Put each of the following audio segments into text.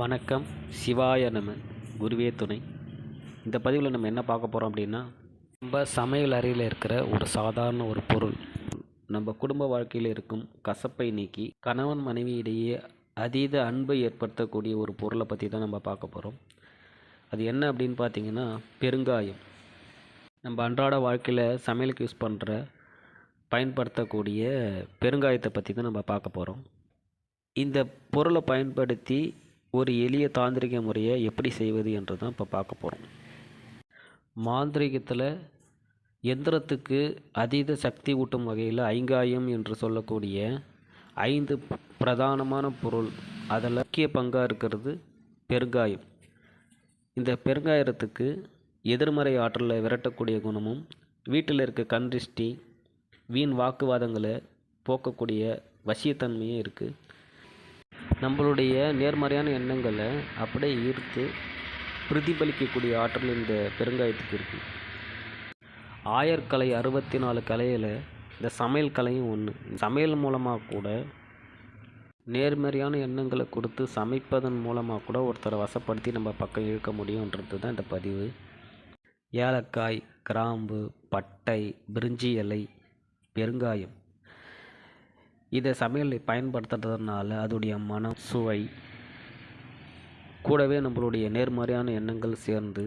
வணக்கம். சிவாய நம. குருவே துணை. இந்த பதிவில் நம்ம என்ன பார்க்க போகிறோம் அப்படின்னா நம்ம சமையல் அறையில் இருக்கிற ஒரு சாதாரண ஒரு பொருள். நம்ம குடும்ப வாழ்க்கையில் இருக்கும் கசப்பை நீக்கி கணவன் மனைவி இடையே அதீத அன்பை ஏற்படுத்தக்கூடிய ஒரு பொருளை பற்றி தான் நம்ம பார்க்க போகிறோம் அது என்ன அப்படின்னு பார்த்தீங்கன்னா பெருங்காயம். நம்ம அன்றாட வாழ்க்கையில் சமையலுக்கு யூஸ் பண்ணுற பயன்படுத்தக்கூடிய பெருங்காயத்தை பற்றி தான் நம்ம பார்க்க போகிறோம் இந்த பொருளை பயன்படுத்தி ஒரு எளிய தாந்திரிக முறையை எப்படி செய்வது என்று தான் இப்போ பார்க்க போகிறோம் மாந்திரிகத்தில் எந்திரத்துக்கு அதீத சக்தி ஊட்டும் வகையில் ஐங்காயம் என்று சொல்லக்கூடிய ஐந்து பிரதானமான பொருள் அதில் முக்கிய பங்காக இருக்கிறது பெருங்காயம். இந்த பெருங்காயத்துக்கு எதிர்மறை ஆற்றலை விரட்டக்கூடிய குணமும் வீட்டில் இருக்க கண்திஷ்டி வீண் வாக்குவாதங்களை போக்கக்கூடிய வசியத்தன்மையும் இருக்குது நம்மளுடைய நேர்மறையான எண்ணங்களை அப்படியே ஈர்த்து பிரதிபலிக்கக்கூடிய ஆற்றல் இந்த பெருங்காயத்துக்கு இருக்குது ஆயர்கலை அறுபத்தி நாலு கலையில் இந்த சமையல் கலையும் ஒன்று சமையல் மூலமாக கூட நேர்மறையான எண்ணங்களை கொடுத்து சமைப்பதன் மூலமாக கூட ஒருத்தரை வசப்படுத்தி நம்ம பக்கம் இழுக்க முடியுன்றது தான் இந்த பதிவு. ஏலக்காய் கிராம்பு பட்டை பிரிஞ்சி இலை பெருங்காயம். இதை சமையலை பயன்படுத்துறதுனால அதோடைய மனம் சுவை கூடவே நம்மளுடைய நேர்மறையான எண்ணங்கள் சேர்ந்து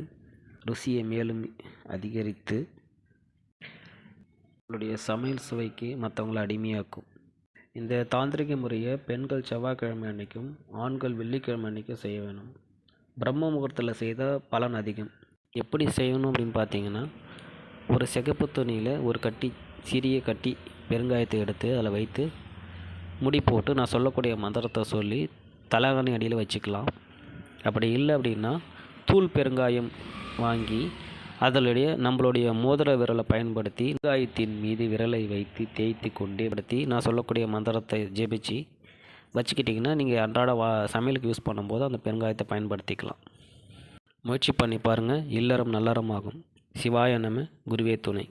ருசியை மேலும் அதிகரித்து நம்மளுடைய சமையல் சுவைக்கு மற்றவங்களை அடிமையாக்கும். இந்த தாந்திரிக முறையை பெண்கள் செவ்வாய்க்கிழமை அன்னைக்கும் ஆண்கள் வெள்ளிக்கிழமை அன்னைக்கும் செய்ய வேணும். பிரம்ம முகூர்த்தத்தில் செய்தால் பலன் அதிகம். எப்படி செய்யணும் அப்படின்னு பார்த்தீங்கன்னா ஒரு சிகப்பு துணியில் ஒரு கட்டி சிறிய கட்டி பெருங்காயத்தை எடுத்து அதில் வைத்து முடி போட்டு நான் சொல்லக்கூடிய மந்திரத்தை சொல்லி தலகாணி அடியில் வச்சுக்கலாம். அப்படி இல்லை அப்படின்னா தூள் பெருங்காயம் வாங்கி அதனுடைய நம்மளுடைய மோதிர விரலை பயன்படுத்தி வெங்காயத்தின் மீது விரலை வைத்து தேய்த்து கொண்டே படுத்தி நான் சொல்லக்கூடிய மந்திரத்தை ஜெபிச்சு வச்சுக்கிட்டிங்கன்னா நீங்கள் அன்றாட வா சமையலுக்கு யூஸ் பண்ணும்போது அந்த பெருங்காயத்தை பயன்படுத்திக்கலாம். முயற்சி பண்ணி பாருங்கள் இல்லறம் நல்லறம் ஆகும் சிவாய நம குருவே துணை.